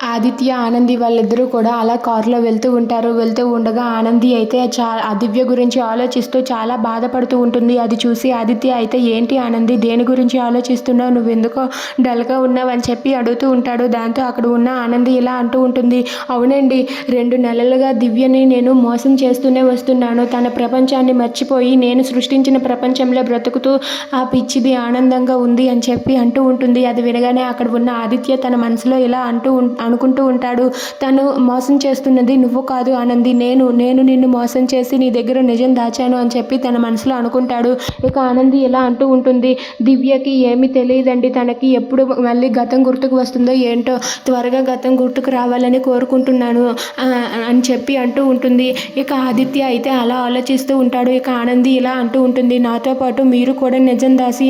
ఆదిత్య ఆనంది వాళ్ళిద్దరూ కూడా అలా కారులో వెళ్తూ ఉంటారు. వెళ్తూ ఉండగా ఆనంది అయితే చా ఆ దివ్య గురించి ఆలోచిస్తూ చాలా బాధపడుతూ ఉంటుంది. అది చూసి ఆదిత్య అయితే ఏంటి ఆనంది దేని గురించి ఆలోచిస్తున్నావు? నువ్వు ఎందుకో డల్గా ఉన్నావు అని చెప్పి అడుగుతూ ఉంటాడు. దాంతో అక్కడ ఉన్న ఆనంది ఇలా అంటూ ఉంటుంది అవునండి రెండు నెలలుగా దివ్యని నేను మోసం చేస్తూనే వస్తున్నాను. తన ప్రపంచాన్ని మర్చిపోయి నేను సృష్టించిన ప్రపంచంలో బ్రతుకుతూ ఆ పిచ్చిది ఆనందంగా ఉంది అని చెప్పి అంటూ ఉంటుంది. అది వినగానే అక్కడ ఉన్న ఆదిత్య తన మనసులో ఇలా అంటూ ఉం- అనుకుంటూ ఉంటాడు. తను మోసం చేస్తున్నది నువ్వు కాదు ఆనంది. నేను నేను నిన్ను మోసం చేసి నీ దగ్గర నిజం దాచాను అని చెప్పి తన మనసులో అనుకుంటాడు. ఇక ఆనంది ఇలా అంటూ ఉంటుంది. దివ్యకి ఏమీ తెలియదండి. తనకి ఎప్పుడు మళ్ళీ గతం గుర్తుకు వస్తుందో ఏంటో త్వరగా గతం గుర్తుకు రావాలని కోరుకుంటున్నాను అని చెప్పి అంటూ ఉంటుంది. ఇక ఆదిత్య అయితే అలా ఆలోచిస్తూ ఉంటాడు. ఇక ఆనంది ఇలా అంటూ ఉంటుంది. నాతో పాటు మీరు కూడా నిజం దాచి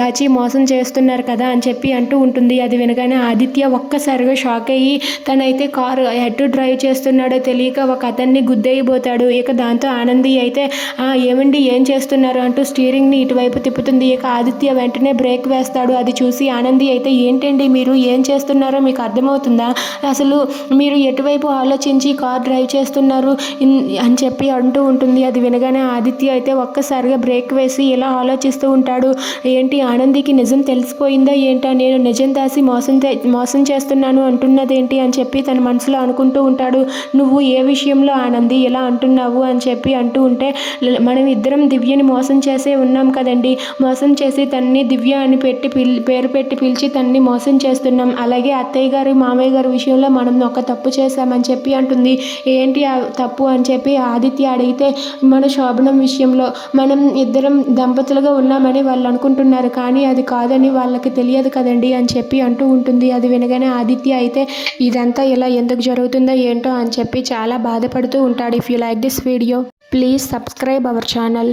దాచి మోసం చేస్తున్నారు కదా అని చెప్పి అంటూ ఉంటుంది. అది వినగానే ఆదిత్య ఒక్కసారిగా షాక్ అయ్యి తనైతే కారు ఎటు డ్రైవ్ చేస్తున్నాడో తెలియక ఒక అతన్ని గుద్దయిపోతాడు ఇక దాంతో ఆనంది అయితే ఏమండి ఏం చేస్తున్నారు? అంటూ స్టీరింగ్ని ఇటువైపు తిప్పుతుంది. ఇక ఆదిత్య వెంటనే బ్రేక్ వేస్తాడు. అది చూసి ఆనంది అయితే ఏంటండి మీరు? ఏం చేస్తున్నారో మీకు అర్థమవుతుందా? అసలు మీరు ఎటువైపు ఆలోచించి కార్ డ్రైవ్ చేస్తున్నారు? అని చెప్పి అంటూ ఉంటుంది. అది వినగానే ఆదిత్య అయితే ఒక్కసారిగా బ్రేక్ వేసి ఇలా ఆలోచిస్తూ ఉంటాడు. ఏంటి ఆనందికి నిజం తెలిసిపోయిందా? ఏంటా? నేను నిజం దాసి మోసం మోసం చేస్తున్నాను అంటున్నదేంటి అని చెప్పి తన మనసులో అనుకుంటూ ఉంటాడు. నువ్వు ఏ విషయంలో ఆనంది? ఇలా అంటున్నావు? అని చెప్పి అంటూ ఉంటే మనం ఇద్దరం దివ్యని మోసం చేసే ఉన్నాం కదండి. మోసం చేసి తన్ని దివ్య అని పెట్టి పిల్ పేరు పెట్టి పిలిచి తన్ని మోసం చేస్తున్నాం. అలాగే అత్తయ్య గారు మామయ్య గారి విషయంలో మనం ఒక తప్పు చేశామని చెప్పి అంటుంది. ఏంటి ఆ తప్పు? అని చెప్పి ఆదిత్య అడిగితే మన శోభనం విషయంలో మనం ఇద్దరం దంపతులుగా ఉన్నామని వాళ్ళు అనుకుంటున్నారు. కానీ అది కాదని వాళ్ళకి తెలియదు కదండి అని చెప్పి అంటూ ఉంటుంది. అది వినగానే ఆదిత్య అయితే అయితే ఇదంతా ఇలా ఎందుకు జరుగుతుందో ఏంటో అని చెప్పి చాలా బాధపడుతూ ఉంటాడు. If you like this video please subscribe our channel